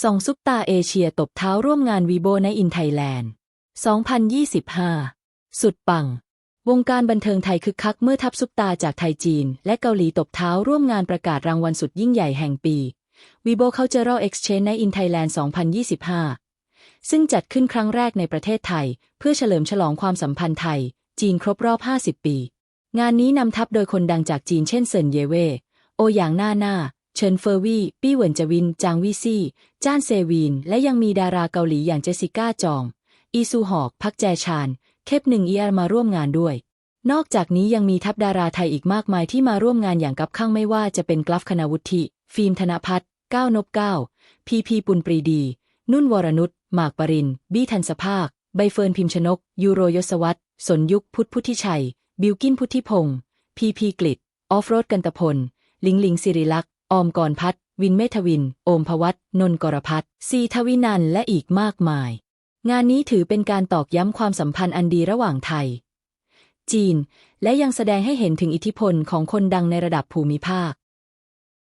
สองซุปตาเอเชียตบเท้าร่วมงานวีโบในอินไทยแลนด์ 2025 สุดปัง วงการบันเทิงไทยคึกคักเมื่อทัพซุปตาจากไทยจีน และเกาหลีตบเท้าร่วมงานประกาศรางวัลสุดยิ่งใหญ่แห่งปี Weibo Cultural Exchange ใน in Thailand 2025 ซึ่งจัดขึ้นครั้งแรกในประเทศไทย เพื่อเฉลิมฉลองความสัมพันธ์ไทย จีนครบรอบ 50 ปี งานนี้นำทัพโดยคนดังจากจีนเช่นเซินเยเว่โอหยางหน้าหน้า เฉินเฟอร์วี่ปี้เหวินจวิน จางวีซี่ จ้านเซวีน และยังมีดาราเกาหลีอย่างเจสสิก้าจอง อีซูฮอก พักแจชาน เคปหนึ่งเอียร์มาร่วมงานด้วย นอกจากนี้ยังมีทัพดาราไทยอีกมากมายที่มาร่วมงานอย่างกับข้างไม่ว่าจะเป็นกลัฟคณวุฒิ ฟิล์มธนพัฒน์ก้าวนบก้าวพีพีปุณปรีดี นุ่นวรนุชหมากปริน บี้ทันสภาค ใบเฟิร์นพิมชนก ยูโรยศวัตรสนยุคพุทธพุทธิชัย บิวกินพุทธิพงศ์พีพีกฤษออฟโรดกันตพล ลิงลิงสิริลักษ ออมกรพัฒน์วินเมธวิน โอมพวัตนนกรพัฒน์ซีทวินันท์และอีกมากมาย งานนี้ถือเป็นการตอกย้ำความสัมพันธ์อันดีระหว่างไทย จีน และยังแสดงให้เห็นถึงอิทธิพลของคนดังในระดับภูมิภาค